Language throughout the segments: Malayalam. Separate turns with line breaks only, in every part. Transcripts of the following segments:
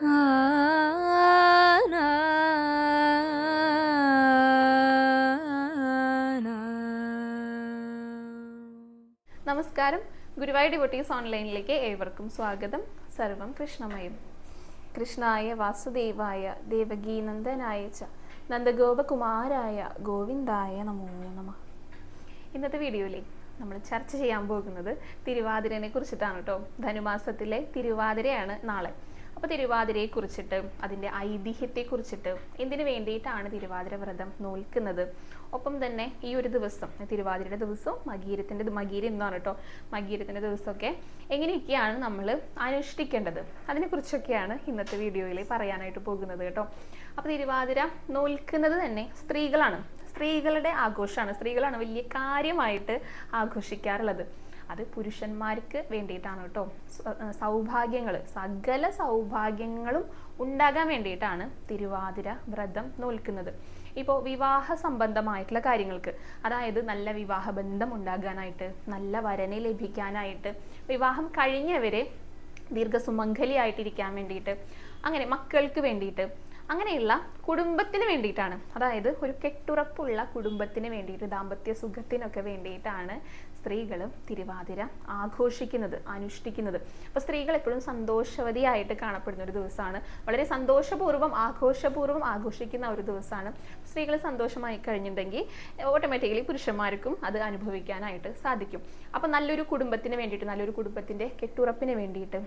നമസ്കാരം. ഗുരുവായൂർ ഡിവോട്ടീസ് ഓൺലൈനിലേക്ക് ഏവർക്കും സ്വാഗതം. സർവം കൃഷ്ണമയം. കൃഷ്ണായ വാസുദേവായ ദേവകീനന്ദനായ ച നന്ദഗോപകുമാരായ ഗോവിന്ദായ നമോ നമ. ഇന്നത്തെ വീഡിയോയിൽ നമ്മൾ ചർച്ച ചെയ്യാൻ പോകുന്നത് തിരുവാതിരനെ കുറിച്ചിട്ടാണ് കേട്ടോ. ധനുമാസത്തിലെ തിരുവാതിരയാണ് നാളെ. അപ്പോൾ തിരുവാതിരയെ കുറിച്ചിട്ട് അതിന്റെ ഐതിഹ്യത്തെ കുറിച്ചിട്ട് എന്തിനു വേണ്ടിയിട്ടാണ് തിരുവാതിര വ്രതം നോൽക്കുന്നത്? ഒപ്പം തന്നെ ഈ ഒരു ദിവസം തിരുവാതിരയുടെ ദിവസവും മകീരത്തിന്റെ മകീര എന്നാണ് കേട്ടോ. മകീരത്തിന്റെ ദിവസമൊക്കെ എങ്ങനെയൊക്കെയാണ് നമ്മൾ അനുഷ്ഠിക്കേണ്ടത്? അതിനെക്കുറിച്ചൊക്കെയാണ് ഇന്നത്തെ വീഡിയോയിൽ പറയാനായിട്ട് പോകുന്നത് കേട്ടോ. അപ്പോൾ തിരുവാതിര നോൽക്കുന്നത് തന്നെ സ്ത്രീകളാണ്. സ്ത്രീകളുടെ ആഘോഷമാണ്. സ്ത്രീകളാണ് വലിയ കാര്യമായിട്ട് ആഘോഷിക്കാറുള്ളത്. അത് പുരുഷന്മാർക്ക് വേണ്ടിയിട്ടാണ് കേട്ടോ. സൗഭാഗ്യങ്ങൾ സകല സൗഭാഗ്യങ്ങളും ഉണ്ടാകാൻ വേണ്ടിയിട്ടാണ് തിരുവാതിര വ്രതം നോൽക്കുന്നത്. ഇപ്പോൾ വിവാഹ സംബന്ധമായിട്ടുള്ള കാര്യങ്ങൾക്ക് അതായത് നല്ല വിവാഹ ബന്ധം ഉണ്ടാകാനായിട്ട് നല്ല വരനെ ലഭിക്കാനായിട്ട് വിവാഹം കഴിഞ്ഞവരെ ദീർഘസുമംഗലിയായിട്ടിരിക്കാൻ വേണ്ടിയിട്ട് അങ്ങനെ മക്കൾക്ക് വേണ്ടിയിട്ട് അങ്ങനെയുള്ള കുടുംബത്തിന് വേണ്ടിയിട്ടാണ്. അതായത് ഒരു കെട്ടുറപ്പുള്ള കുടുംബത്തിന് വേണ്ടിയിട്ട് ദാമ്പത്യ സുഖത്തിനൊക്കെ വേണ്ടിയിട്ടാണ് സ്ത്രീകൾ തിരുവാതിര ആഘോഷിക്കുന്നത് അനുഷ്ഠിക്കുന്നത്. അപ്പോൾ സ്ത്രീകൾ എപ്പോഴും സന്തോഷവതിയായിട്ട് കാണപ്പെടുന്ന ഒരു ദിവസമാണ്. വളരെ സന്തോഷപൂർവം ആഘോഷപൂർവം ആഘോഷിക്കുന്ന ഒരു ദിവസമാണ്. സ്ത്രീകൾ സന്തോഷമായി കഴിഞ്ഞിട്ടുണ്ടെങ്കിൽ ഓട്ടോമാറ്റിക്കലി പുരുഷന്മാർക്കും അത് അനുഭവിക്കാനായിട്ട് സാധിക്കും. അപ്പോൾ നല്ലൊരു കുടുംബത്തിന് വേണ്ടിയിട്ട് നല്ലൊരു കുടുംബത്തിന്റെ കെട്ടുറപ്പിന് വേണ്ടിയിട്ട്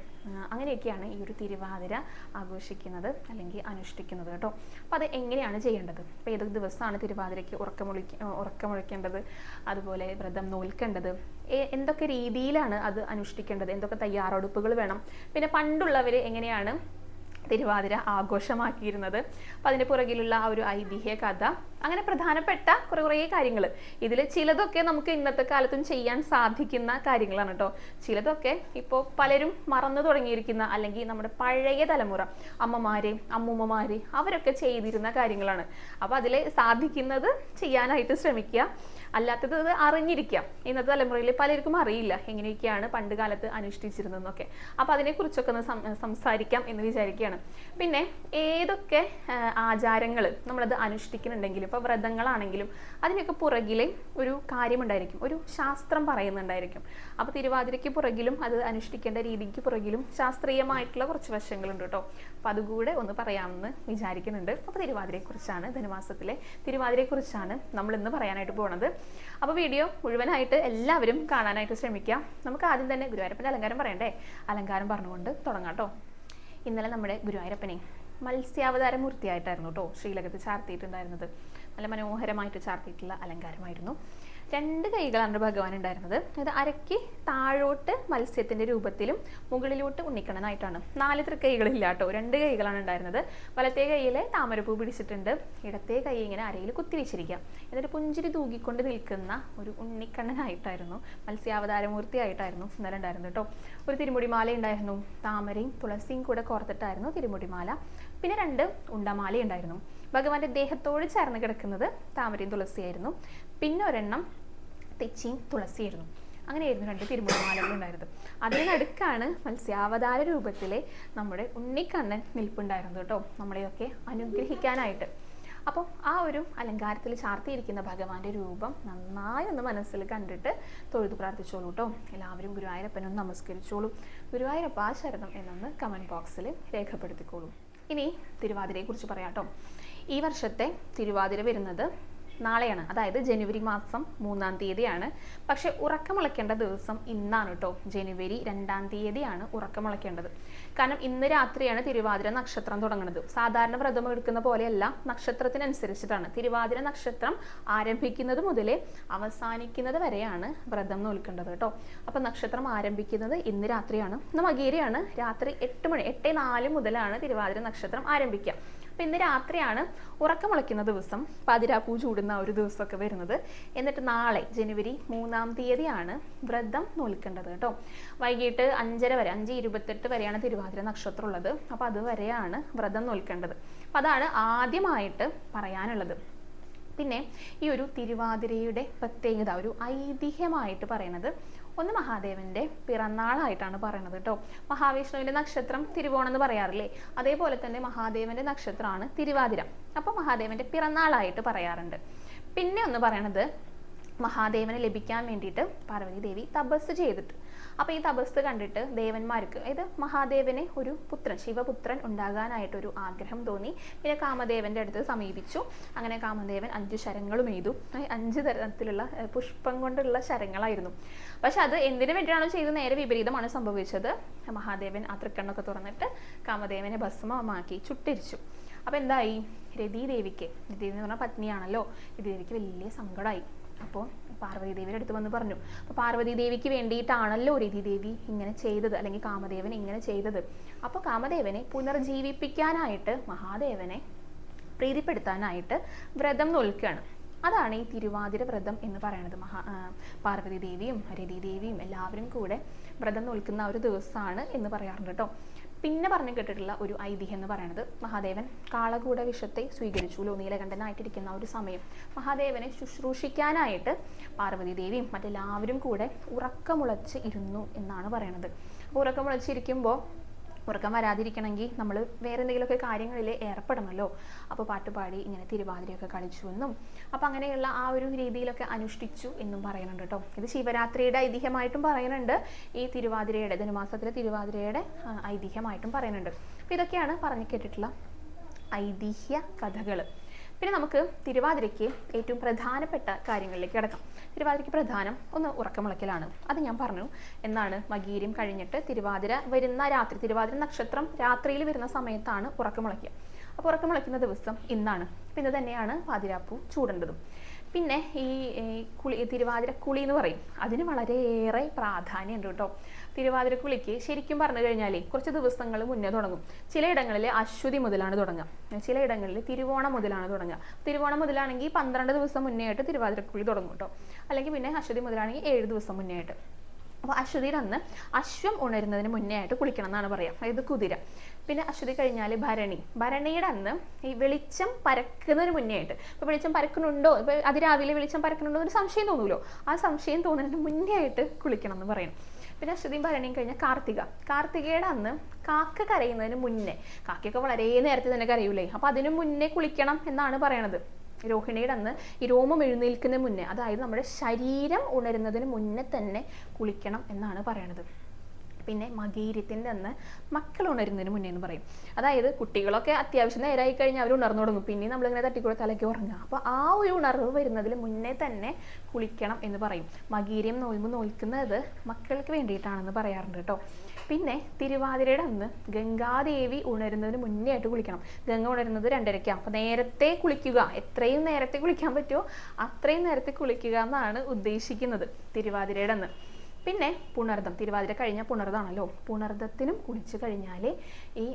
അങ്ങനെയൊക്കെയാണ് ഈ ഒരു തിരുവാതിര ആഘോഷിക്കുന്നത് അല്ലെങ്കിൽ അനുഷ്ഠിക്കുന്നത് കേട്ടോ. അപ്പോൾ അത് എങ്ങനെയാണ് ചെയ്യേണ്ടത്? അപ്പോൾ ഏതൊക്കെ ദിവസമാണ് തിരുവാതിരയ്ക്ക് ഉറക്കമൊഴിക്ക ഉറക്കമൊഴിക്കേണ്ടത് അതുപോലെ വ്രതം നോൽക്കേണ്ടത്? എന്തൊക്കെ രീതിയിലാണ് അത് അനുഷ്ഠിക്കേണ്ടത്? എന്തൊക്കെ തയ്യാറെടുപ്പുകൾ വേണം? പിന്നെ പണ്ടുള്ളവർ എങ്ങനെയാണ് തിരുവാതിര ആഘോഷമാക്കിയിരുന്നത്? അപ്പം അതിന്റെ പുറകിലുള്ള ആ ഒരു ഐതിഹ്യ കഥ അങ്ങനെ പ്രധാനപ്പെട്ട കുറേ കുറേ കാര്യങ്ങൾ ഇതിൽ ചിലതൊക്കെ നമുക്ക് ഇന്നത്തെ കാലത്തും ചെയ്യാൻ സാധിക്കുന്ന കാര്യങ്ങളാണ് കേട്ടോ. ചിലതൊക്കെ ഇപ്പോൾ പലരും മറന്നു തുടങ്ങിയിരിക്കുന്ന അല്ലെങ്കിൽ നമ്മുടെ പഴയ തലമുറ അമ്മമാര് അമ്മൂമ്മമാര് അവരൊക്കെ ചെയ്തിരുന്ന കാര്യങ്ങളാണ്. അപ്പോൾ അതിൽ സാധിക്കുന്നത് ചെയ്യാനായിട്ട് ശ്രമിക്കുക. അല്ലാത്തത് അത് അറിഞ്ഞിരിക്കാം. ഇന്നത്തെ തലമുറയിൽ പലർക്കും അറിയില്ല എങ്ങനെയൊക്കെയാണ് പണ്ട് കാലത്ത് അനുഷ്ഠിച്ചിരുന്നതെന്നൊക്കെ. അപ്പോൾ അതിനെക്കുറിച്ചൊക്കെ ഒന്ന് സംസാരിക്കാം എന്ന് വിചാരിക്കുകയാണ്. പിന്നെ ഏതൊക്കെ ആചാരങ്ങൾ നമ്മളത് അനുഷ്ഠിക്കുന്നുണ്ടെങ്കിലും ഇപ്പോൾ വ്രതങ്ങളാണെങ്കിലും അതിനൊക്കെ പുറകിൽ ഒരു കാര്യമുണ്ടായിരിക്കും. ഒരു ശാസ്ത്രം പറയുന്നുണ്ടായിരിക്കും. അപ്പോൾ തിരുവാതിരയ്ക്ക് പുറകിലും അത് അനുഷ്ഠിക്കേണ്ട രീതിക്ക് പുറകിലും ശാസ്ത്രീയമായിട്ടുള്ള കുറച്ച് വശങ്ങളുണ്ട് കേട്ടോ. അപ്പോൾ അതുകൂടെ ഒന്ന് പറയാമെന്ന് വിചാരിക്കുന്നുണ്ട്. അപ്പോൾ തിരുവാതിരയെക്കുറിച്ചാണ് ധനുമാസത്തിലെ തിരുവാതിരയെക്കുറിച്ചാണ് നമ്മൾ ഇന്ന് പറയാനായിട്ട് പോണത്. അപ്പോൾ വീഡിയോ മുഴുവനായിട്ട് എല്ലാവരും കാണാനായിട്ട് ശ്രമിക്കാം. നമുക്ക് ആദ്യം തന്നെ ഗുരുവായൂരപ്പന്റെ അലങ്കാരം പറയണ്ടേ? അലങ്കാരം പറഞ്ഞുകൊണ്ട് തുടങ്ങാം കേട്ടോ ഇന്നലെ നമ്മുടെ ഗുരുവായൂരപ്പനെ മത്സ്യാവതാര മൂർത്തിയായിട്ടായിരുന്നു കേട്ടോ ശ്രീലകത്ത് ചാർത്തിയിട്ടുണ്ടായിരുന്നത്. നല്ല മനോഹരമായിട്ട് ചാർത്തിയിട്ടുള്ള അലങ്കാരമായിരുന്നു. രണ്ട് കൈകളാണ് ഭഗവാൻ ഉണ്ടായിരുന്നത്. അത് അരക്കി താഴോട്ട് മത്സ്യത്തിന്റെ രൂപത്തിലും മുകളിലോട്ട് ഉണ്ണിക്കണ്ണനായിട്ടാണ്. നാല് തൃക്കൈകളില്ല കേട്ടോ. രണ്ട് കൈകളാണ് ഉണ്ടായിരുന്നത്. വലത്തെ കൈയിൽ താമരപ്പൂ പിടിച്ചിട്ടുണ്ട്. ഇടത്തെ കൈ ഇങ്ങനെ അരയിൽ കുത്തിവെച്ചിരിക്കുക എന്നിട്ട് പുഞ്ചിരി തൂകിക്കൊണ്ട് നിൽക്കുന്ന ഒരു ഉണ്ണിക്കണ്ണനായിട്ടായിരുന്നു. മത്സ്യാവതാരമൂർത്തിയായിട്ടായിരുന്നു ഇന്നലെ ഉണ്ടായിരുന്നു കേട്ടോ. ഒരു തിരുമുടിമാല ഉണ്ടായിരുന്നു താമരയും തുളസിയും കൂടെ കോർത്തിട്ടായിരുന്നു തിരുമുടിമാല. പിന്നെ രണ്ട് ഉണ്ടമാല ഉണ്ടായിരുന്നു ഭഗവാന്റെ ദേഹത്തോട് ചേർന്ന് കിടക്കുന്നത് താമരയും തുളസിയായിരുന്നു. പിന്നെ ഒരെണ്ണം തെച്ചിയും തുളസിയായിരുന്നു. അങ്ങനെയായിരുന്നു രണ്ട് തിരുമുടിമാലകൾ ഉണ്ടായിരുന്നത്. അതിനടുക്കാണ് മത്സ്യാവതാര രൂപത്തിലെ നമ്മുടെ ഉണ്ണിക്കണ്ണൻ നിൽപ്പുണ്ടായിരുന്നത് കേട്ടോ. നമ്മളെയൊക്കെ അനുഗ്രഹിക്കാനായിട്ട്. അപ്പോൾ ആ ഒരു അലങ്കാരത്തിൽ ചാർത്തിയിരിക്കുന്ന ഭഗവാന്റെ രൂപം നന്നായി ഒന്ന് മനസ്സിൽ കണ്ടിട്ട് തൊഴുതു പ്രാർത്ഥിച്ചോളൂ കേട്ടോ. എല്ലാവരും ഗുരുവായൂരപ്പനൊന്ന് നമസ്കരിച്ചോളൂ. ഗുരുവായൂരപ്പ ആ ശരണം എന്നൊന്ന് കമന്റ് ബോക്സിൽ രേഖപ്പെടുത്തിക്കോളൂ. ഇനി തിരുവാതിരയെക്കുറിച്ച് പറയാം കേട്ടോ. ഈ വർഷത്തെ തിരുവാതിര വരുന്നത് നാളെയാണ്. അതായത് ജനുവരി മാസം മൂന്നാം തീയതിയാണ്. പക്ഷെ ഉറക്കമുളയ്ക്കേണ്ട ദിവസം ഇന്നാണ് കേട്ടോ ജനുവരി രണ്ടാം തീയതിയാണ് ഉറക്കമുളയ്ക്കേണ്ടത് കാരണം ഇന്ന് രാത്രിയാണ് തിരുവാതിര നക്ഷത്രം തുടങ്ങുന്നത്. സാധാരണ വ്രതം എടുക്കുന്ന പോലെയല്ല നക്ഷത്രത്തിനനുസരിച്ചിട്ടാണ്. തിരുവാതിര നക്ഷത്രം ആരംഭിക്കുന്നത് മുതലേ അവസാനിക്കുന്നത് വരെയാണ് വ്രതം നോൽക്കേണ്ടത് കേട്ടോ അപ്പൊ നക്ഷത്രം ആരംഭിക്കുന്നത് ഇന്ന് രാത്രിയാണ്. ഇന്ന് മകീരയാണ്. രാത്രി എട്ട് മണി എട്ട് നാല് മുതലാണ് തിരുവാതിര നക്ഷത്രം ആരംഭിക്കുക അപ്പം ഇന്ന് രാത്രിയാണ് ഉറക്കമുളയ്ക്കുന്ന ദിവസം. പതിരാപ്പൂ ചൂടുന്ന ഒരു ദിവസമൊക്കെ വരുന്നത്. എന്നിട്ട് നാളെ ജനുവരി മൂന്നാം തീയതിയാണ് വ്രതം നോൽക്കേണ്ടത് കേട്ടോ. വൈകിട്ട് അഞ്ചര വരെ അഞ്ച് ഇരുപത്തെട്ട് വരെയാണ് തിരുവാതിര നക്ഷത്രം ഉള്ളത്. അപ്പോൾ അതുവരെയാണ് വ്രതം നോൽക്കേണ്ടത്. അപ്പം അതാണ് ആദ്യമായിട്ട് പറയാനുള്ളത്. പിന്നെ ഈ ഒരു തിരുവാതിരയുടെ പ്രത്യേകത ഒരു ഐതിഹ്യമായിട്ട് പറയുന്നത് ഒന്ന് മഹാദേവന്റെ പിറന്നാളായിട്ടാണ് പറയുന്നത് കേട്ടോ മഹാവിഷ്ണുവിന്റെ നക്ഷത്രം തിരുവോണം എന്ന് പറയാറില്ലേ? അതേപോലെ തന്നെ മഹാദേവന്റെ നക്ഷത്രമാണ് തിരുവാതിര. അപ്പോൾ മഹാദേവന്റെ പിറന്നാളായിട്ട് പറയാറുണ്ട്. പിന്നെ ഒന്ന് പറയണത് മഹാദേവനെ ലഭിക്കാൻ വേണ്ടിയിട്ട് പാർവതി ദേവി തപസ് ചെയ്തിട്ട്. അപ്പോൾ ഈ തപസ് കണ്ടിട്ട് ദേവന്മാർക്ക് അതായത് മഹാദേവനെ ഒരു പുത്രൻ ശിവപുത്രൻ ഉണ്ടാകാനായിട്ടൊരു ആഗ്രഹം തോന്നി. പിന്നെ കാമദേവന്റെ അടുത്ത് സമീപിച്ചു. അങ്ങനെ കാമദേവൻ അഞ്ച് ശരങ്ങളും എയ്തു. അഞ്ച് തരത്തിലുള്ള പുഷ്പം കൊണ്ടുള്ള ശരങ്ങളായിരുന്നു. പക്ഷെ അത് എന്തിനു വേണ്ടിയാണോ ചെയ്ത് നേരെ വിപരീതമാണ് സംഭവിച്ചത്. മഹാദേവൻ ആ തൃക്കണ്ണൊക്കെ തുറന്നിട്ട് കാമദേവനെ ഭസ്മമാക്കി ചുട്ടിരിച്ചു. അപ്പോൾ എന്തായി? രതീദേവിക്ക് രതി എന്ന് പറഞ്ഞാൽ പത്നിയാണല്ലോ. രതീദേവിക്ക് വലിയ സങ്കടമായി അപ്പോൾ പാർവതി ദേവിയുടെ അടുത്ത് വന്ന് പറഞ്ഞു. അപ്പോൾ പാർവതി ദേവിക്ക് വേണ്ടിയിട്ടാണല്ലോ രതിദേവി ഇങ്ങനെ ചെയ്തത് അല്ലെങ്കിൽ കാമദേവൻ ഇങ്ങനെ ചെയ്തത്. അപ്പോൾ കാമദേവനെ പുനർജീവിപ്പിക്കാനായിട്ട് മഹാദേവനെ പ്രീതിപ്പെടുത്താനായിട്ട് വ്രതം നോൽക്കുകയാണ്. അതാണ് ഈ തിരുവാതിര വ്രതം എന്ന് പറയുന്നത്. മഹാ പാർവതി ദേവിയും രതി ദേവിയും എല്ലാവരും കൂടെ വ്രതം നോൽക്കുന്ന ഒരു ദിവസമാണ് എന്ന് പറയാറുണ്ട് കേട്ടോ. പിന്നെ പറഞ്ഞു കേട്ടിട്ടുള്ള ഒരു ഐതിഹ്യം എന്ന് പറയുന്നത് മഹാദേവൻ കാളകൂട വിഷത്തെ സ്വീകരിച്ചു. നീലകണ്ഠനായിട്ടിരിക്കുന്ന ഒരു സമയം മഹാദേവനെ ശുശ്രൂഷിക്കാനായിട്ട് പാർവതി ദേവിയും മറ്റെല്ലാവരും കൂടെ ഉറക്കമുളച്ച് ഇരുന്നു എന്നാണ് പറയണത്. അപ്പോൾ ഉറക്കമുളച്ചിരിക്കുമ്പോൾ ഉറക്കം വരാതിരിക്കണമെങ്കിൽ നമ്മൾ വേറെ എന്തെങ്കിലുമൊക്കെ കാര്യങ്ങളിൽ ഏർപ്പെടണമല്ലോ അപ്പോൾ പാട്ടുപാടി ഇങ്ങനെ തിരുവാതിരയൊക്കെ കളിച്ചു എന്നും അപ്പോൾ അങ്ങനെയുള്ള ആ ഒരു രീതിയിലൊക്കെ അനുഷ്ഠിച്ചു എന്നും പറയുന്നുണ്ട് കേട്ടോ. ഇത് ശിവരാത്രിയുടെ ഐതിഹ്യമായിട്ടും പറയുന്നുണ്ട്. ഈ തിരുവാതിരയുടെ ധനുമാസത്തിലെ തിരുവാതിരയുടെ ഐതിഹ്യമായിട്ടും പറയുന്നുണ്ട്. അപ്പോൾ ഇതൊക്കെയാണ് പറഞ്ഞു കേട്ടിട്ടുള്ള ഐതിഹ്യ കഥകൾ. പിന്നെ നമുക്ക് തിരുവാതിരയ്ക്ക് ഏറ്റവും പ്രധാനപ്പെട്ട കാര്യങ്ങളിലേക്ക് കിടക്കാം. തിരുവാതിരയ്ക്ക് പ്രധാനം ഒന്ന് ഉറക്കമുളക്കലാണ് അത് ഞാൻ പറഞ്ഞു. എന്നാണ് മകീര്യം കഴിഞ്ഞിട്ട് തിരുവാതിര വരുന്ന രാത്രി തിരുവാതിര നക്ഷത്രം രാത്രിയിൽ വരുന്ന സമയത്താണ് ഉറക്കമുളയ്ക്കുക. അപ്പോൾ വിളിക്കുന്ന ദിവസം ഇന്നാണ്. പിന്നെ തന്നെയാണ് പാതിരാപ്പൂ ചൂടേണ്ടതും. പിന്നെ ഈ ഈ കുളി തിരുവാതിര കുളി എന്ന് പറയും. അതിന് വളരെയേറെ പ്രാധാന്യമുണ്ട് കേട്ടോ. തിരുവാതിര കുളിക്ക് ശരിക്കും പറഞ്ഞു കഴിഞ്ഞാൽ കുറച്ച് ദിവസങ്ങൾ മുന്നേ തുടങ്ങും. ചിലയിടങ്ങളിൽ അശ്വതി മുതലാണ് തുടങ്ങുക. ചിലയിടങ്ങളിൽ തിരുവോണം മുതലാണ് തുടങ്ങുക. തിരുവോണം മുതലാണെങ്കിൽ പന്ത്രണ്ട് ദിവസം മുന്നേ ആയിട്ട് തിരുവാതിരക്കുളി തുടങ്ങും കേട്ടോ. അല്ലെങ്കിൽ പിന്നെ അശ്വതി മുതലാണെങ്കിൽ ഏഴ് ദിവസം മുന്നേ ആയിട്ട് അപ്പോൾ അശ്വതിയിൽ അന്ന് അശ്വം ഉണരുന്നതിന് മുന്നേ ആയിട്ട് കുളിക്കണം എന്നാണ് പറയാം. അതായത് കുതിര. പിന്നെ അശ്വതി കഴിഞ്ഞാൽ ഭരണി. ഭരണിയുടെ അന്ന് ഈ വെളിച്ചം പരക്കുന്നതിന് മുന്നേ ആയിട്ട്. ഇപ്പോൾ വെളിച്ചം പരക്കുന്നുണ്ടോ? ഇപ്പോൾ അതിരാവിലെ വെളിച്ചം പരക്കുന്നുണ്ടോ ഒരു സംശയം തോന്നുമല്ലോ ആ സംശയം തോന്നുന്നതിന് മുന്നേ ആയിട്ട് കുളിക്കണം എന്ന് പറയണം. പിന്നെ അശ്വതിയും ഭരണിയും കഴിഞ്ഞാൽ കാർത്തിക. കാർത്തികയുടെ അന്ന് കാക്ക കരയുന്നതിന് മുന്നേ. കാക്കയൊക്കെ വളരെ നേരത്തെ തന്നെ കരയൂലേ. അപ്പോൾ അതിനു മുന്നേ കുളിക്കണം എന്നാണ് പറയണത്. രോഹിണിയുടെ അന്ന് ഈ രോമം എഴുന്നേൽക്കുന്നതിന് മുന്നേ അതായത് നമ്മുടെ ശരീരം ഉണരുന്നതിന് മുന്നേ തന്നെ കുളിക്കണം എന്നാണ് പറയണത്. പിന്നെ മകീര്യത്തിന്റെ അന്ന് മക്കൾ ഉണരുന്നതിന് മുന്നേ എന്ന് പറയും. അതായത് കുട്ടികളൊക്കെ അത്യാവശ്യം നേരമായി കഴിഞ്ഞാൽ അവർ ഉണർന്നു തുടങ്ങും പിന്നെ നമ്മളിങ്ങനെ തട്ടിക്കൂടെ തലയ്ക്ക് ഉറങ്ങുക. അപ്പോൾ ആ ഒരു ഉണർവ് വരുന്നതിന് മുന്നേ തന്നെ കുളിക്കണം എന്ന് പറയും. മകീര്യം നോൽമ്പ് നോൽക്കുന്നത് മക്കൾക്ക് വേണ്ടിയിട്ടാണെന്ന് പറയാറുണ്ട് കേട്ടോ. പിന്നെ തിരുവാതിരയുടെ അന്ന് ഗംഗാദേവി ഉണരുന്നതിന് മുന്നേ ആയിട്ട് കുളിക്കണം. ഗംഗ ഉണരുന്നത് രണ്ടരയ്ക്കാണ് അപ്പോൾ നേരത്തെ കുളിക്കുക. എത്രയും നേരത്തെ കുളിക്കാൻ പറ്റുമോ അത്രയും നേരത്തെ കുളിക്കുക എന്നാണ് ഉദ്ദേശിക്കുന്നത് തിരുവാതിരയുടെ അന്ന്. പിന്നെ പുണർദം. തിരുവാതിര കഴിഞ്ഞ പുണർദാണല്ലോ. പുണർദത്തിനും കുളിച്ചു കഴിഞ്ഞാൽ ഈ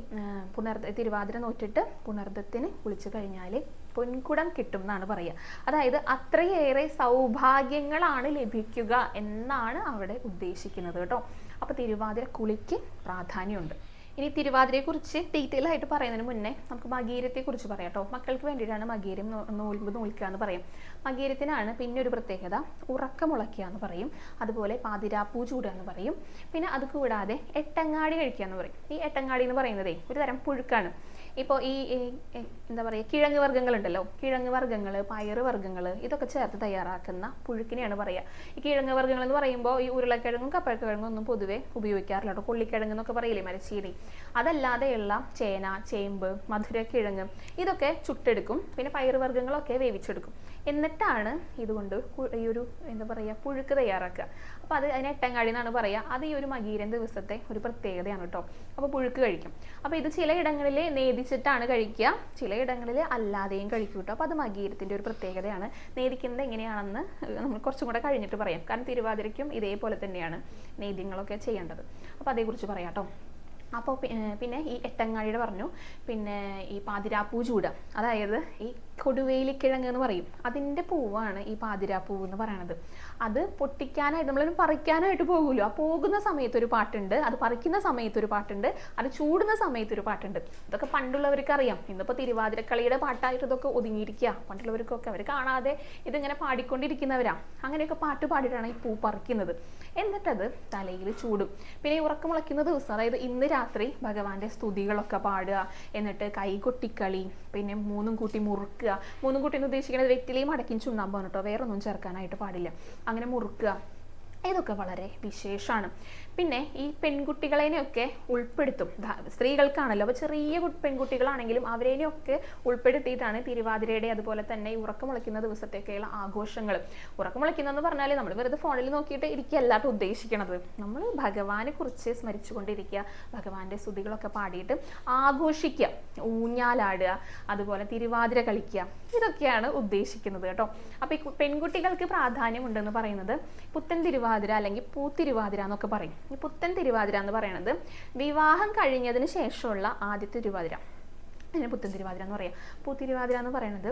പുണർദ തിരുവാതിര നോറ്റിട്ട് പുണർദത്തിന് കുളിച്ചു കഴിഞ്ഞാൽ പൊൻകുടം കിട്ടും എന്നാണ് പറയുക. അതായത് അത്രയേറെ സൗഭാഗ്യങ്ങളാണ് ലഭിക്കുക എന്നാണ് അവിടെ ഉദ്ദേശിക്കുന്നത് കേട്ടോ. അപ്പോൾ തിരുവാതിര കുളിക്ക് പ്രാധാന്യമുണ്ട്. ഇനി തിരുവാതിരയെക്കുറിച്ച് ഡീറ്റെയിൽ ആയിട്ട് പറയുന്നതിന് മുന്നേ നമുക്ക് മകീരത്തെക്കുറിച്ച് പറയാം കേട്ടോ. മക്കൾക്ക് വേണ്ടിയിട്ടാണ് മകീരം നൂൽമ്പ് നൂൽക്കുക എന്ന് പറയും. മകീരത്തിനാണ് പിന്നെ ഒരു പ്രത്യേകത ഉറക്കമുളയ്ക്കുക എന്ന് പറയും. അതുപോലെ പാതിരാപ്പൂ ചൂടുക എന്ന് പറയും. പിന്നെ അത് കൂടാതെ എട്ടങ്ങാടി കഴിക്കുക എന്ന് പറയും. ഈ എട്ടങ്ങാടി എന്ന് പറയുന്നതേ ഒരു തരം പുഴുക്കാണ്. ഇപ്പോൾ ഈ എന്താ പറയുക കിഴങ്ങ് വർഗങ്ങളുണ്ടല്ലോ. കിഴങ്ങ് വർഗങ്ങൾ പയറ് വർഗങ്ങൾ ഇതൊക്കെ ചേർത്ത് തയ്യാറാക്കുന്ന പുഴുക്കിനെയാണ് പറയുക ഈ കിഴങ്ങ് വർഗങ്ങൾ എന്ന് പറയുമ്പോൾ ഈ ഉരുളക്കിഴങ്ങും കപ്പഴക്കിഴങ്ങും ഒന്നും പൊതുവെ ഉപയോഗിക്കാറില്ല കേട്ടോ. കൊള്ളിക്കിഴങ്ങ് എന്നൊക്കെ പറയില്ലേ മരച്ചീനി. അതല്ലാതെയുള്ള ചേന ചേമ്പ് മധുരക്കിഴങ്ങ് ഇതൊക്കെ ചുട്ടെടുക്കും. പിന്നെ പയർ വർഗങ്ങളൊക്കെ വേവിച്ചെടുക്കും. എന്നിട്ടാണ് ഇതുകൊണ്ട് ഈ ഒരു എന്താ പറയുക പുഴുക്ക് തയ്യാറാക്കുക. അപ്പോൾ അത് അതിനെ എട്ടങ്ങാടി എന്നാണ് പറയുക അത് ഈ ഒരു മകീരൻ ദിവസത്തെ ഒരു പ്രത്യേകതയാണ് കേട്ടോ അപ്പോൾ പുഴുക്ക് കഴിക്കും. അപ്പോൾ ഇത് ചിലയിടങ്ങളിൽ നേദിച്ചിട്ടാണ് കഴിക്കുക. ചിലയിടങ്ങളിൽ അല്ലാതെയും കഴിക്കും കേട്ടോ അപ്പോൾ അത് മകീരത്തിന്റെ ഒരു പ്രത്യേകതയാണ്. നേദിക്കുന്നത് എങ്ങനെയാണെന്ന് നമ്മൾ കുറച്ചും കൂടെ കഴിഞ്ഞിട്ട് പറയാം. കാരണം തിരുവാതിരയ്ക്കും ഇതേപോലെ തന്നെയാണ് നേദ്യങ്ങളൊക്കെ ചെയ്യേണ്ടത്. അപ്പോൾ അതേക്കുറിച്ച് പറയാം കേട്ടോ അപ്പോൾ പിന്നെ ഈ എട്ടങ്ങാടിയുടെ പറഞ്ഞു. പിന്നെ ഈ പാതിരാപ്പൂ ചൂട്. അതായത് ഈ കൊടുവേലിക്കിഴങ്ങ് എന്ന് പറയും. അതിന്റെ പൂവാണ് ഈ പാതിരാപ്പൂവ് എന്ന് പറയണത്. അത് പൊട്ടിക്കാനായിട്ട് നമ്മളൊരു പറിക്കാനായിട്ട് പോകുമല്ലോ ആ പോകുന്ന സമയത്ത് ഒരു പാട്ടുണ്ട് അത് പറിക്കുന്ന സമയത്ത് ഒരു പാട്ടുണ്ട് അത് ചൂടുന്ന സമയത്ത് ഒരു പാട്ടുണ്ട്. ഇതൊക്കെ പണ്ടുള്ളവർക്ക് അറിയാം ഇന്നിപ്പോൾ തിരുവാതിരക്കളിയുടെ പാട്ടായിട്ട് ഇതൊക്കെ ഒതുങ്ങിയിരിക്കുക പണ്ടുള്ളവർക്കൊക്കെ അവർ കാണാതെ ഇതിങ്ങനെ പാടിക്കൊണ്ടിരിക്കുന്നവരാ. അങ്ങനെയൊക്കെ പാട്ട് പാടിയിട്ടാണ് ഈ പൂ പറിക്കുന്നത്. എന്നിട്ടത് തലയിൽ ചൂടും. പിന്നെ ഈ ഉറക്കം മുളയ്ക്കുന്ന ദിവസം അതായത് ഇന്ന് രാത്രി ഭഗവാന്റെ സ്തുതികളൊക്കെ പാടുക. എന്നിട്ട് കൈ കൊട്ടിക്കളി പിന്നെ മൂന്നും കൂട്ടി മുറുക്കുക. മൂന്നും കൂട്ടി എന്ന് ഉദ്ദേശിക്കുന്നത് വെറ്റിലയും അടക്കിയും ചുണ്ണാമ്പാണ് കേട്ടോ. വേറൊന്നും ചേർക്കാനായിട്ട് പാടില്ല. അങ്ങനെ മുറുക്കുക. ഇതൊക്കെ വളരെ വിശേഷമാണ്. പിന്നെ ഈ പെൺകുട്ടികളെയൊക്കെ ഉൾപ്പെടുത്തും. സ്ത്രീകൾക്കാണല്ലോ. അപ്പോൾ ചെറിയ പെൺകുട്ടികളാണെങ്കിലും അവരേനെയൊക്കെ ഉൾപ്പെടുത്തിയിട്ടാണ് തിരുവാതിരയുടെ അതുപോലെ തന്നെ ഈ ഉറക്കമുളയ്ക്കുന്ന ദിവസത്തേക്കുള്ള ആഘോഷങ്ങൾ. ഉറക്കമുളയ്ക്കുന്നതെന്ന് പറഞ്ഞാൽ നമ്മൾ വെറുതെ ഫോണിൽ നോക്കിയിട്ട് ഇരിക്കുകയല്ലാട്ട് ഉദ്ദേശിക്കണത്. നമ്മൾ ഭഗവാനെ കുറിച്ച് സ്മരിച്ചുകൊണ്ടിരിക്കുക ഭഗവാന്റെ സ്തുതികളൊക്കെ പാടിയിട്ട് ആഘോഷിക്കുക ഊഞ്ഞാലാടുക അതുപോലെ തിരുവാതിര കളിക്കുക ഇതൊക്കെയാണ് ഉദ്ദേശിക്കുന്നത് കേട്ടോ. അപ്പൊ ഈ പെൺകുട്ടികൾക്ക് പ്രാധാന്യമുണ്ടെന്ന് പറയുന്നത് പുത്തൻ തിരുവാതിര അല്ലെങ്കിൽ പൂത്തിരുവാതിര എന്നൊക്കെ പറയും. പുത്തൻ തിരുവാതിര എന്ന് പറയുന്നത് വിവാഹം കഴിഞ്ഞതിന് ശേഷമുള്ള ആദ്യത്തെ തിരുവാതിര. അതിന് പുത്തൻ തിരുവാതിര എന്ന് പറയാം. പൂത്തിരുവാതിര എന്ന് പറയുന്നത്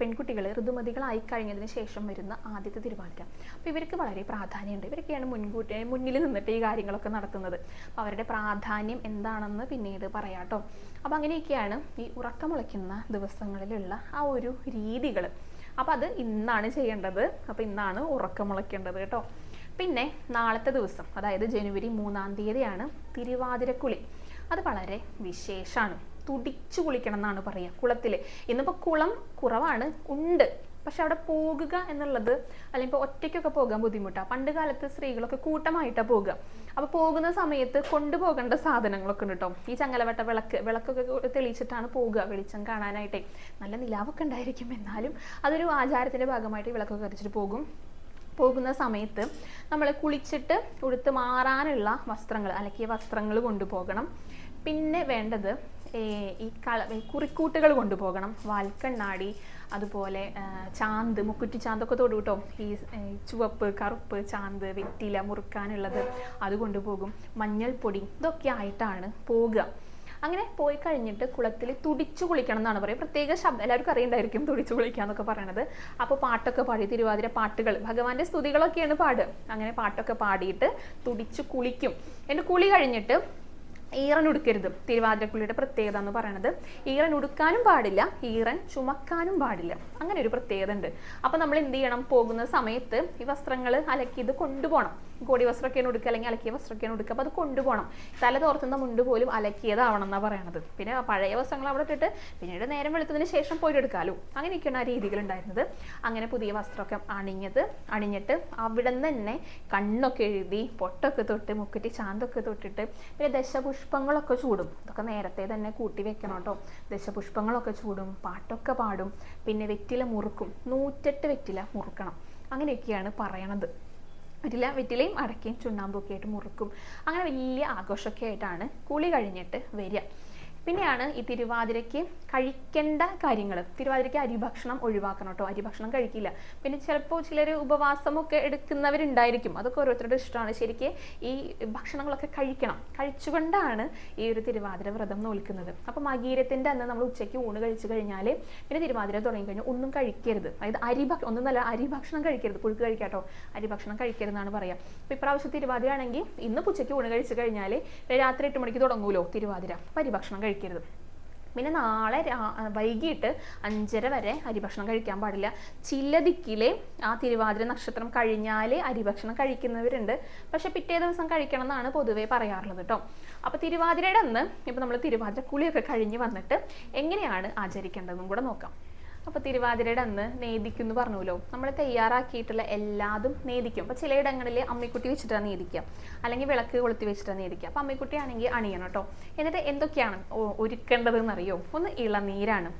പെൺകുട്ടികൾ ഋതുമതികളായി കഴിഞ്ഞതിന് ശേഷം വരുന്ന ആദ്യത്തെ തിരുവാതിര. അപ്പോൾ ഇവർക്ക് വളരെ പ്രാധാന്യമുണ്ട്. ഇവരൊക്കെയാണ് മുൻകൂട്ടി മുന്നിൽ നിന്നിട്ട് ഈ കാര്യങ്ങളൊക്കെ നടത്തുന്നത്. അപ്പോൾ അവരുടെ പ്രാധാന്യം എന്താണെന്ന് പിന്നീട് പറയാം കേട്ടോ അപ്പോൾ അങ്ങനെയൊക്കെയാണ് ഈ ഉറക്കമുളയ്ക്കുന്ന ദിവസങ്ങളിലുള്ള ആ ഒരു രീതികൾ അപ്പോൾ അത് ഇന്നാണ് ചെയ്യേണ്ടത്. അപ്പോൾ ഇന്നാണ് ഉറക്കമുളയ്ക്കേണ്ടത് കേട്ടോ. പിന്നെ നാളത്തെ ദിവസം അതായത് ജനുവരി മൂന്നാം തീയതിയാണ് തിരുവാതിരക്കുളി. അത് വളരെ വിശേഷമാണ് തുടിച്ചു കുളിക്കണം എന്നാണ് പറയുക കുളത്തിൽ ഇന്നിപ്പോൾ കുളം കുറവാണ് ഉണ്ട്. പക്ഷെ അവിടെ പോകുക എന്നുള്ളത് അല്ലെങ്കിൽ ഇപ്പോൾ ഒറ്റയ്ക്കൊക്കെ പോകാൻ ബുദ്ധിമുട്ടാണ് പണ്ട് കാലത്ത് സ്ത്രീകളൊക്കെ കൂട്ടമായിട്ടാണ് പോകുക അപ്പോൾ പോകുന്ന സമയത്ത് കൊണ്ടുപോകേണ്ട സാധനങ്ങളൊക്കെ ഉണ്ട് കേട്ടോ ഈ ചങ്ങലവട്ട വിളക്ക് വിളക്കൊക്കെ തെളിയിച്ചിട്ടാണ് പോകുക വെളിച്ചം കാണാനായിട്ടേ. നല്ല നിലാവൊക്കെ ഉണ്ടായിരിക്കും. എന്നാലും അതൊരു ആചാരത്തിന്റെ ഭാഗമായിട്ട് വിളക്കൊക്കെ കത്തിച്ചിട്ട് പോകും. പോകുന്ന സമയത്ത് നമ്മൾ കുളിച്ചിട്ട് ഉടുത്ത് മാറാനുള്ള വസ്ത്രങ്ങൾ അലക്കിയ വസ്ത്രങ്ങൾ കൊണ്ടുപോകണം. പിന്നെ വേണ്ടത് ഈ കള കുറിക്കൂട്ടുകൾ കൊണ്ടുപോകണം. വാൽക്കണ്ണാടി അതുപോലെ ചാന്ത് മുക്കുറ്റി ചാന്തൊക്കെ തൊടു കേട്ടോ ഈ ചുവപ്പ് കറുപ്പ് ചാന്ത് വെറ്റില മുറുക്കാനുള്ളത് അത് കൊണ്ടുപോകും. മഞ്ഞൾപ്പൊടി ഇതൊക്കെ ആയിട്ടാണ് പോകുക അങ്ങനെ പോയി കഴിഞ്ഞിട്ട് കുളത്തിൽ തുടിച്ചു കുളിക്കണം എന്നാണ് പറയുക. പ്രത്യേക ശബ്ദം. എല്ലാവർക്കും അറിയണ്ടായിരിക്കും തുടിച്ചു കുളിക്കുക എന്നൊക്കെ പറയണത്. അപ്പോൾ പാട്ടൊക്കെ പാടി തിരുവാതിര പാട്ടുകൾ ഭഗവാന്റെ സ്തുതികളൊക്കെയാണ് പാട്. അങ്ങനെ പാട്ടൊക്കെ പാടിയിട്ട് തുടിച്ചു കുളിക്കും. എന്റെ കുളി കഴിഞ്ഞിട്ട് ഈറൻ ഉടുക്കരുത്. തിരുവാതിരക്കുള്ളിയുടെ പ്രത്യേകത എന്ന് പറയുന്നത് ഈറൻ ഉടുക്കാനും പാടില്ല ഈറൻ ചുമക്കാനും പാടില്ല. അങ്ങനെ ഒരു പ്രത്യേകത ഉണ്ട്. അപ്പോൾ നമ്മൾ എന്ത് ചെയ്യണം? പോകുന്ന സമയത്ത് ഈ വസ്ത്രങ്ങൾ അലക്കിയത് കൊണ്ടുപോകണം. കോടി വസ്ത്രമൊക്കെയാണ് ഉടുക്കുക അല്ലെങ്കിൽ അലക്കിയ വസ്ത്രമൊക്കെയാണ് ഉടുക്കുക. അപ്പോൾ അത് കൊണ്ടുപോകണം. തല തോർത്തുന്ന മുണ്ട് പോലും അലക്കിയതാവണം എന്നാണ് പറയണത്. പിന്നെ പഴയ വസ്ത്രങ്ങൾ അവിടെ ഇട്ടിട്ട് പിന്നീട് നേരം വെളുത്തതിന് ശേഷം പോയിട്ട് എടുക്കാലോ അങ്ങനെയൊക്കെയാണ് ആ രീതികൾ ഉണ്ടായിരുന്നത്. അങ്ങനെ പുതിയ വസ്ത്രമൊക്കെ അണിഞ്ഞത് അണിഞ്ഞിട്ട് അവിടെ നിന്ന് തന്നെ കണ്ണൊക്കെ എഴുതി പൊട്ടൊക്കെ തൊട്ട് മുക്കുറ്റി ചാന്തൊക്കെ തൊട്ടിട്ട് പിന്നെ ദശപുഷ്പങ്ങളൊക്കെ ചൂടും. അതൊക്കെ നേരത്തെ തന്നെ കൂട്ടി വെക്കണം കേട്ടോ. ദശപുഷ്പങ്ങളൊക്കെ ചൂടും പാട്ടൊക്കെ പാടും. പിന്നെ വെറ്റില മുറുക്കും. നൂറ്റെട്ട് വെറ്റില മുറുക്കണം. അങ്ങനെയൊക്കെയാണ് പറയണത്. വെറ്റില വെറ്റിലയും അടക്കയും ചുണ്ണാമ്പൊക്കെ ആയിട്ട് മുറുക്കും. അങ്ങനെ വലിയ ആഘോഷമൊക്കെ ആയിട്ടാണ് കുളി കഴിഞ്ഞിട്ട് വരിക. പിന്നെയാണ് ഈ തിരുവാതിരയ്ക്ക് കഴിക്കേണ്ട കാര്യങ്ങൾ തിരുവാതിരയ്ക്ക് അരിഭക്ഷണം ഒഴിവാക്കണം കേട്ടോ അരിഭക്ഷണം കഴിക്കില്ല. പിന്നെ ചിലപ്പോൾ ചിലർ ഉപവാസമൊക്കെ എടുക്കുന്നവരുണ്ടായിരിക്കും. അതൊക്കെ ഓരോരുത്തരുടെ ഇഷ്ടമാണ്. ശരിക്കും ഈ ഭക്ഷണങ്ങളൊക്കെ കഴിക്കണം. കഴിച്ചുകൊണ്ടാണ് ഈ ഒരു തിരുവാതിര വ്രതം നോൽക്കുന്നത്. അപ്പോൾ മകീരത്തിന്റെ അന്ന് നമ്മൾ ഉച്ചയ്ക്ക് ഊണ് കഴിച്ചു കഴിഞ്ഞാൽ പിന്നെ തിരുവാതിര തുടങ്ങി കഴിഞ്ഞാൽ ഒന്നും കഴിക്കരുത്. അതായത് അരിഭക്ഷ ഒന്നും നല്ല അരിഭക്ഷണം കഴിക്കരുത്. പുഴുക്ക് കഴിക്കാട്ടോ അരിഭക്ഷണം കഴിക്കരുതെന്നാണ് പറയുക അപ്പോൾ ഇപ്രാവശ്യം തിരുവാതിര ആണെങ്കിൽ ഇന്ന് ഉച്ചയ്ക്ക് ഊണ് കഴിച്ചു കഴിഞ്ഞാൽ രാത്രി എട്ട് മണിക്ക് തുടങ്ങൂലോ തിരുവാതിര. അപ്പോൾ അരിഭക്ഷണം കഴിക്കരുത്. പിന്നെ നാളെ വൈകിട്ട് അഞ്ചര വരെ അരിഭക്ഷണം കഴിക്കാൻ പാടില്ല. ചില ദിക്കിലെ ആ തിരുവാതിര നക്ഷത്രം കഴിഞ്ഞാലേ അരിഭക്ഷണം കഴിക്കുന്നവരുണ്ട്. പക്ഷെ പിറ്റേ ദിവസം കഴിക്കണം എന്നാണ് പൊതുവേ പറയാറുള്ളത് കേട്ടോ അപ്പോൾ തിരുവാതിരയുടെ അന്ന് ഇപ്പോൾ നമ്മൾ തിരുവാതിര കുളിയൊക്കെ കഴിഞ്ഞ് വന്നിട്ട് എങ്ങനെയാണ് ആചരിക്കേണ്ടതെന്നും കൂടെ നോക്കാം. അപ്പോൾ തിരുവാതിരയുടെ അന്ന് നേദിക്കും എന്ന് പറഞ്ഞല്ലോ നമ്മൾ തയ്യാറാക്കിയിട്ടുള്ള എല്ലാതും നേദിക്കും. അപ്പോൾ ചിലയിടങ്ങളിൽ അമ്മിക്കുട്ടി വെച്ചിട്ടാണ് നേദിക്കുക അല്ലെങ്കിൽ വിളക്ക് കൊളുത്തി വെച്ചിട്ടാണ് നേദിക്കുക അപ്പോൾ അമ്മിക്കുട്ടി ആണെങ്കിൽ അണിയണം കേട്ടോ. എന്നിട്ട് എന്തൊക്കെയാണ് ഒരുക്കേണ്ടതെന്ന് അറിയോ ഒന്ന് ഇളനീരാണ്.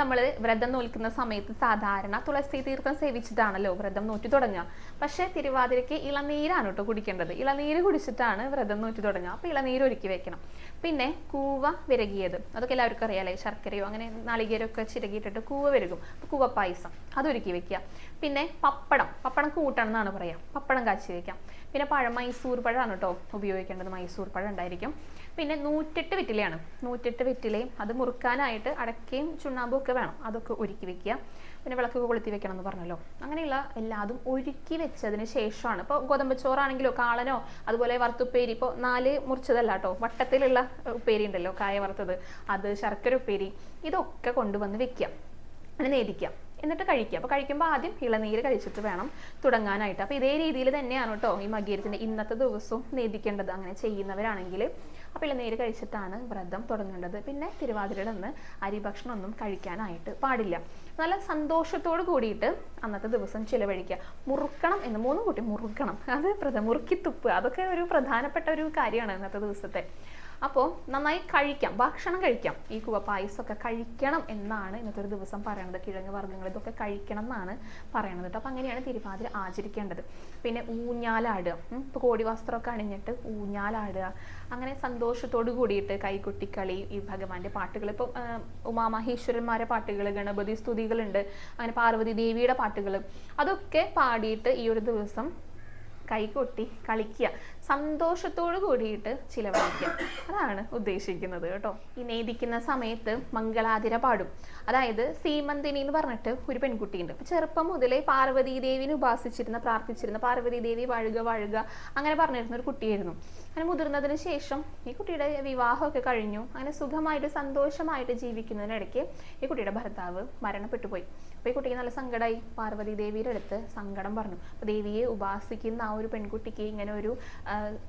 നമ്മൾ വ്രതം നോൽക്കുന്ന സമയത്ത് സാധാരണ തുളസി തീർത്ഥം സേവിച്ചിട്ടാണല്ലോ വ്രതം നോറ്റി തുടങ്ങുക. പക്ഷേ തിരുവാതിരയ്ക്ക് ഇളനീരാണ് കേട്ടോ കുടിക്കേണ്ടത്. ഇളനീര് കുടിച്ചിട്ടാണ് വ്രതം നോറ്റി തുടങ്ങുക. അപ്പോൾ ഇളനീര് ഒരുക്കി വെക്കണം. പിന്നെ കൂവ വിരകിയത്. അതൊക്കെ എല്ലാവർക്കും അറിയാലേ? ശർക്കരയോ അങ്ങനെ നാളികേരമൊക്കെ ചിരകിയിട്ടിട്ട് കൂവ വിരകും അപ്പോൾ കൂവ അതൊരുക്കി വെക്കുക. പിന്നെ പപ്പടം. പപ്പടം കൂട്ടണം എന്നാണ് പറയുക പപ്പടം കാച്ചി വെക്കാം. പിന്നെ പഴം മൈസൂർ പഴമാണ് കേട്ടോ ഉപയോഗിക്കേണ്ടത്. മൈസൂർ പഴം ഉണ്ടായിരിക്കും. പിന്നെ നൂറ്റെട്ട് വെറ്റിലയാണ്. നൂറ്റെട്ട് വെറ്റിലയും അത് മുറുക്കാനായിട്ട് അടക്കയും ചുണ്ണാമ്പും ഒക്കെ വേണം. അതൊക്കെ ഒരുക്കി വെക്കുക. പിന്നെ വിളക്കൊക്കെ കൊളുത്തി വെക്കണം എന്ന് പറഞ്ഞല്ലോ. അങ്ങനെയുള്ള എല്ലാതും ഒരുക്കി വെച്ചതിന് ശേഷമാണ്. ഇപ്പോൾ ഗോതമ്പ് ചോറാണെങ്കിലോ കാളനോ അതുപോലെ വറുത്തുപ്പേരി. ഇപ്പോൾ നാല് മുറിച്ചതല്ല കേട്ടോ. വട്ടത്തിലുള്ള ഉപ്പേരി ഉണ്ടല്ലോ കായ വറുത്തത്. അത് ശർക്കര ഉപ്പേരി. ഇതൊക്കെ കൊണ്ടുവന്ന് വെക്കുക. അങ്ങനെ നേദിക്കാം. എന്നിട്ട് കഴിക്കുക. അപ്പോൾ കഴിക്കുമ്പോൾ ആദ്യം ഇളനീര് കഴിച്ചിട്ട് വേണം തുടങ്ങാനായിട്ട്. അപ്പോൾ ഇതേ രീതിയിൽ തന്നെയാണ് കേട്ടോ ഈ മകീരത്തിന്റെ ഇന്നത്തെ ദിവസവും നേദിക്കേണ്ടത്. അങ്ങനെ ചെയ്യുന്നവരാണെങ്കിൽ അപ്പോൾ ഇളനീര് കഴിച്ചിട്ടാണ് വ്രതം തുടങ്ങേണ്ടത്. പിന്നെ തിരുവാതിരയുടെ അന്ന് അരിഭക്ഷണമൊന്നും കഴിക്കാനായിട്ട് പാടില്ല. നല്ല സന്തോഷത്തോട് കൂടിയിട്ട് അന്നത്തെ ദിവസം ചിലവഴിക്കുക. മുറുക്കണം എന്ന് മൂന്ന് കൂട്ടി മുറുക്കണം. അത് പ്രധ മുറുക്കി തുപ്പ് അതൊക്കെ ഒരു പ്രധാനപ്പെട്ട ഒരു കാര്യമാണ് ഇന്നത്തെ ദിവസത്തെ. അപ്പോൾ നന്നായി കഴിക്കാം ഭക്ഷണം കഴിക്കാം. ഈ കുവ പായസമൊക്കെ കഴിക്കണം എന്നാണ് ഇന്നത്തെ ഒരു ദിവസം പറയണത്. കിഴങ്ങ് വർഗങ്ങൾ ഇതൊക്കെ കഴിക്കണം എന്നാണ് പറയണത് കേട്ടോ. അപ്പോൾ അങ്ങനെയാണ് തിരുവാതിര ആചരിക്കേണ്ടത്. പിന്നെ ഊഞ്ഞാലാടുക ഇപ്പോൾ കോടി വസ്ത്രമൊക്കെ അണിഞ്ഞിട്ട് ഊഞ്ഞാലാടുക. അങ്ങനെ സന്തോഷത്തോട് കൂടിയിട്ട് കൈകൊട്ടിക്കളി ഈ ഭഗവാന്റെ പാട്ടുകൾ. ഇപ്പോൾ ഉമാമഹേശ്വരന്മാരെ പാട്ടുകൾ ഗണപതി സ്തുതികളുണ്ട്. അങ്ങനെ പാർവതി ദേവിയുടെ പാട്ടുകൾ. അതൊക്കെ പാടിയിട്ട് ഈ ഒരു ദിവസം കൈകൊട്ടി കളിക്കുക. സന്തോഷത്തോട് കൂടിയിട്ട് ചിലവഴിക്കുക അതാണ് ഉദ്ദേശിക്കുന്നത് കേട്ടോ. ഈ നേദിക്കുന്ന സമയത്ത് മംഗളാതിര പാടും. അതായത് സീമന്തിനി എന്ന് പറഞ്ഞിട്ട് ഒരു പെൺകുട്ടിയുണ്ട്. അപ്പൊ ചെറുപ്പം മുതലേ പാർവതി ദേവിനെ ഉപാസിച്ചിരുന്ന പ്രാർത്ഥിച്ചിരുന്ന പാർവതി ദേവി വാഴുക വാഴുക അങ്ങനെ പറഞ്ഞിരുന്ന ഒരു കുട്ടിയായിരുന്നു. അങ്ങനെ മുതിർന്നതിന് ശേഷം ഈ കുട്ടിയുടെ വിവാഹമൊക്കെ കഴിഞ്ഞു. അങ്ങനെ സുഖമായിട്ട് സന്തോഷമായിട്ട് ജീവിക്കുന്നതിനിടയ്ക്ക് ഈ കുട്ടിയുടെ ഭർത്താവ് മരണപ്പെട്ടു പോയി അപ്പോൾ ഈ കുട്ടിക്ക് നല്ല സങ്കടമായി പാർവതി ദേവിയുടെ അടുത്ത് സങ്കടം പറഞ്ഞു. അപ്പോൾ ദേവിയെ ഉപാസിക്കുന്ന ആ ഒരു പെൺകുട്ടിക്ക് ഇങ്ങനെ ഒരു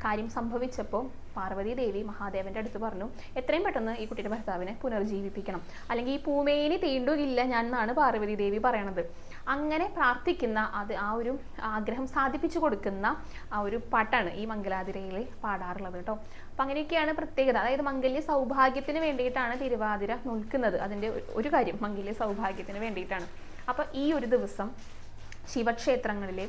കാര്യം സംഭവിച്ചപ്പോൾ പാർവതി ദേവി മഹാദേവന്റെ അടുത്ത് പറഞ്ഞു എത്രയും പെട്ടെന്ന് ഈ കുട്ടിയുടെ ഭർത്താവിനെ പുനർജീവിപ്പിക്കണം അല്ലെങ്കിൽ ഈ പൂമേനി തീണ്ടുകയില്ല ഞാൻ എന്നാണ് പാർവതി ദേവി പറയണത്. അങ്ങനെ പ്രാർത്ഥിക്കുന്ന അത് ആ ഒരു ആഗ്രഹം സാധിപ്പിച്ചു കൊടുക്കുന്ന ആ ഒരു പാട്ടാണ് ഈ മംഗലാതിരയിൽ പാടാറുള്ളത് കേട്ടോ. അപ്പം അങ്ങനെയൊക്കെയാണ് പ്രത്യേകത. അതായത് മംഗല്യ സൗഭാഗ്യത്തിന് വേണ്ടിയിട്ടാണ് തിരുവാതിര നിൽക്കുന്നത്. അതിന്റെ ഒരു- കാര്യം മംഗല്യ സൗഭാഗ്യത്തിന് വേണ്ടിയിട്ടാണ്. അപ്പം ഈ ഒരു ദിവസം ശിവക്ഷേത്രങ്ങളിൽ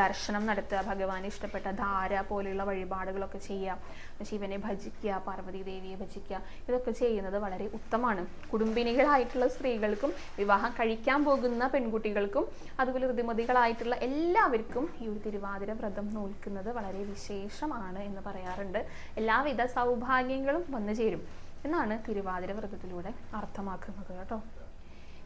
ദർശനം നടത്തുക ഭഗവാനെ ഇഷ്ടപ്പെട്ട ധാര പോലെയുള്ള വഴിപാടുകളൊക്കെ ചെയ്യുക ശിവനെ ഭജിക്കുക പാർവതി ദേവിയെ ഭജിക്കുക ഇതൊക്കെ ചെയ്യുന്നത് വളരെ ഉത്തമമാണ്. കുടുംബിനികളായിട്ടുള്ള സ്ത്രീകൾക്കും വിവാഹം കഴിക്കാൻ പോകുന്ന പെൺകുട്ടികൾക്കും അതുപോലെ ഋതുമതികളായിട്ടുള്ള എല്ലാവർക്കും ഈ ഒരു തിരുവാതിര വ്രതം നോൽക്കുന്നത് വളരെ വിശേഷമാണ് എന്ന് പറയാറുണ്ട്. എല്ലാവിധ സൗഭാഗ്യങ്ങളും വന്നു ചേരും എന്നാണ് തിരുവാതിര വ്രതത്തിലൂടെ അർത്ഥമാക്കുന്നത് കേട്ടോ.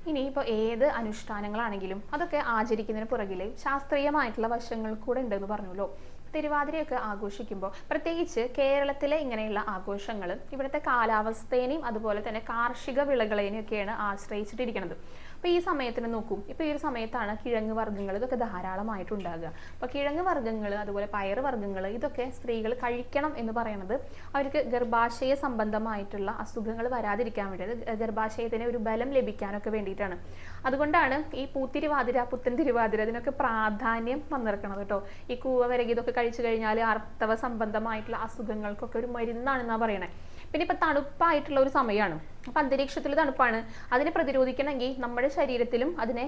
ഇനിയിപ്പോൾ ഏത് അനുഷ്ഠാനങ്ങളാണെങ്കിലും അതൊക്കെ ആചരിക്കുന്നതിന് പുറകിൽ ശാസ്ത്രീയമായിട്ടുള്ള വശങ്ങൾ കൂടെ ഉണ്ടെന്ന് പറഞ്ഞല്ലോ തിരുവാതിരയൊക്കെ ആഘോഷിക്കുമ്പോൾ പ്രത്യേകിച്ച് കേരളത്തിലെ ഇങ്ങനെയുള്ള ആഘോഷങ്ങൾ ഇവിടുത്തെ കാലാവസ്ഥേനെയും അതുപോലെ തന്നെ കാർഷിക വിളകളെയും ഒക്കെയാണ് ആശ്രയിച്ചിട്ടിരിക്കുന്നത്. അപ്പോൾ ഈ സമയത്തിന് നോക്കും. ഇപ്പോൾ ഈ ഒരു സമയത്താണ് കിഴങ്ങ് വർഗങ്ങൾ ഇതൊക്കെ ധാരാളമായിട്ട് ഉണ്ടാകുക അപ്പോൾ കിഴങ്ങ് വർഗങ്ങൾ അതുപോലെ പയർ വർഗങ്ങൾ ഇതൊക്കെ സ്ത്രീകൾ കഴിക്കണം എന്ന് പറയുന്നത് അവർക്ക് ഗർഭാശയ സംബന്ധമായിട്ടുള്ള അസുഖങ്ങൾ വരാതിരിക്കാൻ വേണ്ടി ഗർഭാശയത്തിന് ഒരു ബലം ലഭിക്കാനൊക്കെ വേണ്ടിയിട്ടാണ്. അതുകൊണ്ടാണ് ഈ പൂത്തിരിവാതിര പുത്തൻ തിരുവാതിര ഇതിനൊക്കെ പ്രാധാന്യം വന്നിറക്കുന്നത് കേട്ടോ. ഈ കൂവ വരകി ഇതൊക്കെ കഴിച്ചു കഴിഞ്ഞാൽ ആർത്തവ സംബന്ധമായിട്ടുള്ള അസുഖങ്ങൾക്കൊക്കെ ഒരു മരുന്നാണെന്നാണ് പറയണേ. പിന്നെ ഇപ്പൊ തണുപ്പായിട്ടുള്ള ഒരു സമയമാണ് അപ്പൊ അന്തരീക്ഷത്തിൽ തണുപ്പാണ്. അതിനെ പ്രതിരോധിക്കണമെങ്കിൽ നമ്മുടെ ശരീരത്തിലും അതിനെ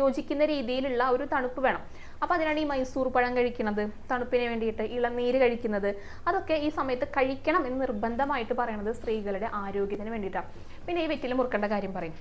യോജിക്കുന്ന രീതിയിലുള്ള ഒരു തണുപ്പ് വേണം. അപ്പൊ അതിനാണ് ഈ മൈസൂർ പഴം കഴിക്കുന്നത് തണുപ്പിന് വേണ്ടിയിട്ട് ഇളനീര് കഴിക്കുന്നത്. അതൊക്കെ ഈ സമയത്ത് കഴിക്കണം എന്ന് നിർബന്ധമായിട്ട് പറയുന്നത് സ്ത്രീകളുടെ ആരോഗ്യത്തിന് വേണ്ടിയിട്ടാണ് പിന്നെ ഈ വെറ്റില മുറുക്കേണ്ട കാര്യം പറയും.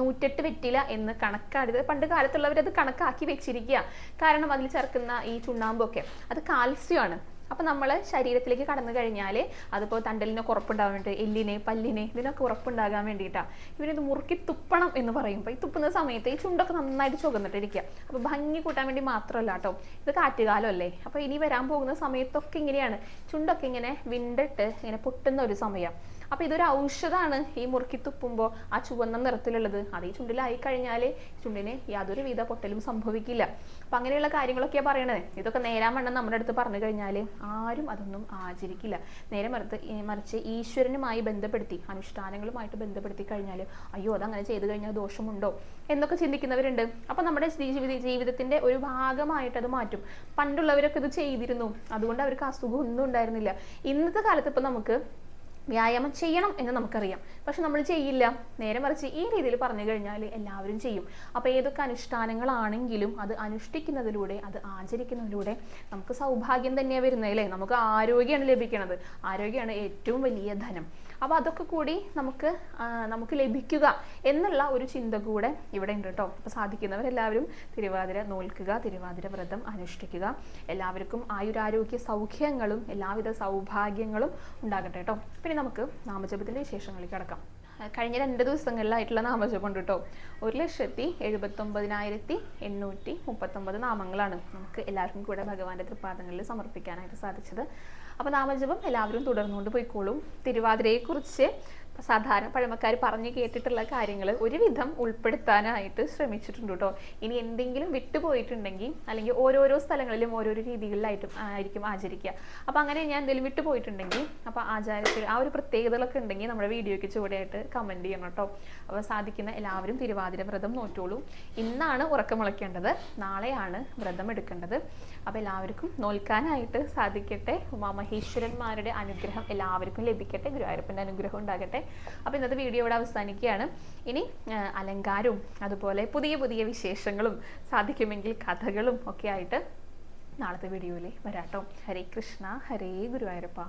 നൂറ്റെട്ട് വെറ്റില എന്ന് കണക്കാടിയത്. പണ്ട് കാലത്തുള്ളവർ അത് കണക്കാക്കി വെച്ചിരിക്കുക കാരണം അതിൽ ചേർക്കുന്ന ഈ ചുണ്ണാമ്പൊക്കെ അത് കാൽസ്യമാണ്. അപ്പൊ നമ്മൾ ശരീരത്തിലേക്ക് കടന്നു കഴിഞ്ഞാൽ അതിപ്പോൾ തണ്ടലിനെ ഉറപ്പുണ്ടാകാൻ വേണ്ടി എല്ലിനെ പല്ലിനെ ഇതിനൊക്കെ ഉറപ്പുണ്ടാകാൻ വേണ്ടിയിട്ടാണ് ഇവരിത് മുറുക്കി തുപ്പണം എന്ന് പറയുമ്പോൾ ഈ തുപ്പുന്ന സമയത്ത് ഈ ചുണ്ടൊക്കെ നന്നായിട്ട് ചുവന്നിട്ടിരിക്കുക അപ്പോൾ ഭംഗി കൂട്ടാൻ വേണ്ടി മാത്രമല്ല കേട്ടോ ഇത് കാറ്റുകാലമല്ലേ അപ്പോൾ ഇനി വരാൻ പോകുന്ന സമയത്തൊക്കെ ഇങ്ങനെയാണ്. ചുണ്ടൊക്കെ ഇങ്ങനെ വിണ്ടിട്ട് ഇങ്ങനെ പൊട്ടുന്ന ഒരു സമയം. അപ്പോൾ ഇതൊരു ഔഷധമാണ് ഈ മുറുക്കി തുപ്പുമ്പോൾ ആ ചുവന്ന നിറത്തിലുള്ളത്. അത് ഈ ചുണ്ടിലായി കഴിഞ്ഞാൽ ചുണ്ടിന് യാതൊരു വിധ പൊട്ടലും സംഭവിക്കില്ല. അപ്പം അങ്ങനെയുള്ള കാര്യങ്ങളൊക്കെ പറയണത്. ഇതൊക്കെ നേരാൻ വണ്ണം നമ്മുടെ അടുത്ത് പറഞ്ഞു കഴിഞ്ഞാൽ ആരും അതൊന്നും ആചരിക്കില്ല. നേരെ മറിച്ച് മറിച്ച് ഈശ്വരനുമായി ബന്ധപ്പെടുത്തി അനുഷ്ഠാനങ്ങളുമായിട്ട് ബന്ധപ്പെടുത്തി കഴിഞ്ഞാൽ അയ്യോ അതങ്ങനെ ചെയ്തു കഴിഞ്ഞാൽ ദോഷമുണ്ടോ എന്നൊക്കെ ചിന്തിക്കുന്നവരുണ്ട്. അപ്പം നമ്മുടെ ജീവിത ജീവിതത്തിന്റെ ഒരു ഭാഗമായിട്ട് അത് മാറ്റും. പണ്ടുള്ളവരൊക്കെ ഇത് ചെയ്തിരുന്നു. അതുകൊണ്ട് അവർക്ക് അസുഖം ഒന്നും ഉണ്ടായിരുന്നില്ല. ഇന്നത്തെ കാലത്ത് ഇപ്പം നമുക്ക് വ്യായാമം ചെയ്യണം എന്ന് നമുക്കറിയാം. പക്ഷെ നമ്മൾ ചെയ്യില്ല. നേരെ മറിച്ച് ഈ രീതിയിൽ പറഞ്ഞു കഴിഞ്ഞാൽ എല്ലാവരും ചെയ്യും. അപ്പോൾ ഏതൊക്കെ അനുഷ്ഠാനങ്ങളാണെങ്കിലും അത് അനുഷ്ഠിക്കുന്നതിലൂടെ അത് ആചരിക്കുന്നതിലൂടെ നമുക്ക് സൗഭാഗ്യം തന്നെയാണ് വരുന്നത് അല്ലേ? നമുക്ക് ആരോഗ്യമാണ് ലഭിക്കുന്നത് ആരോഗ്യമാണ് ഏറ്റവും വലിയ ധനം. അപ്പോൾ അതൊക്കെ കൂടി നമുക്ക് നമുക്ക് ലഭിക്കുക എന്നുള്ള ഒരു ചിന്ത കൂടെ ഇവിടെ ഉണ്ട് കേട്ടോ. അപ്പോൾ സാധിക്കുന്നവരെല്ലാവരും തിരുവാതിര നോൽക്കുക തിരുവാതിര വ്രതം അനുഷ്ഠിക്കുക. എല്ലാവർക്കും ആയുരാരോഗ്യ സൗഖ്യങ്ങളും എല്ലാവിധ സൗഭാഗ്യങ്ങളും ഉണ്ടാകട്ടെ കേട്ടോ. പിന്നെ നമുക്ക് നാമജപത്തിന്റെ വിശേഷങ്ങളിലേക്ക് അടക്കാം കഴിഞ്ഞ രണ്ട് ദിവസങ്ങളിലായിട്ടുള്ള നാമജപം ഉണ്ട് കേട്ടോ ഒരു ലക്ഷത്തി എഴുപത്തൊമ്പതിനായിരത്തി എണ്ണൂറ്റി മുപ്പത്തൊമ്പത് നാമങ്ങളാണ് നമുക്ക് എല്ലാവർക്കും കൂടെ ഭഗവാന്റെ തൃപ്പാദങ്ങളിൽ സമർപ്പിക്കാനായിട്ട് സാധിച്ചത്. അപ്പോൾ നാമജപം എല്ലാവരും തുടർന്നുകൊണ്ട് പോയിക്കോളും. തിരുവാതിരയെക്കുറിച്ച് സാധാരണ പഴമക്കാർ പറഞ്ഞു കേട്ടിട്ടുള്ള കാര്യങ്ങൾ ഒരുവിധം ഉൾപ്പെടുത്താനായിട്ട് ശ്രമിച്ചിട്ടുണ്ട് കേട്ടോ. ഇനി എന്തെങ്കിലും വിട്ടുപോയിട്ടുണ്ടെങ്കിൽ അല്ലെങ്കിൽ ഓരോരോ സ്ഥലങ്ങളിലും ഓരോരോ രീതികളിലായിട്ടും ആയിരിക്കും ആചരിക്കുക. അപ്പോൾ അങ്ങനെ ഞാൻ എന്തെങ്കിലും വിട്ടുപോയിട്ടുണ്ടെങ്കിൽ അപ്പോൾ ആചാരത്തിൽ ആ ഒരു പ്രത്യേകതകളൊക്കെ ഉണ്ടെങ്കിൽ നമ്മുടെ വീഡിയോയ്ക്ക് ചുവടെയായിട്ട് കമന്റ് ചെയ്യണം കേട്ടോ. അപ്പോൾ സാധിക്കുന്ന എല്ലാവരും തിരുവാതിര വ്രതം നോറ്റോളൂ. ഇന്നാണ് ഉറക്കം മുളയ്ക്കേണ്ടത് നാളെയാണ് വ്രതം എടുക്കേണ്ടത് അപ്പോൾ എല്ലാവർക്കും നോൽക്കാനായിട്ട് സാധിക്കട്ടെ. ഉമാമഹേശ്വരന്മാരുടെ അനുഗ്രഹം എല്ലാവർക്കും ലഭിക്കട്ടെ. ഗുരുവായൂരപ്പന്റെ അനുഗ്രഹം ഉണ്ടാകട്ടെ. അപ്പോൾ ഇന്നത്തെ വീഡിയോ ഇവിടെ അവസാനിക്കുകയാണ്. ഇനി അലങ്കാരവും അതുപോലെ പുതിയ പുതിയ വിശേഷങ്ങളും സാധിക്കുമെങ്കിൽ കഥകളും ഒക്കെ ആയിട്ട് നാളത്തെ വീഡിയോയിൽ വരാട്ടോ. ഹരേ കൃഷ്ണ ഹരേ ഗുരുവായൂരപ്പ.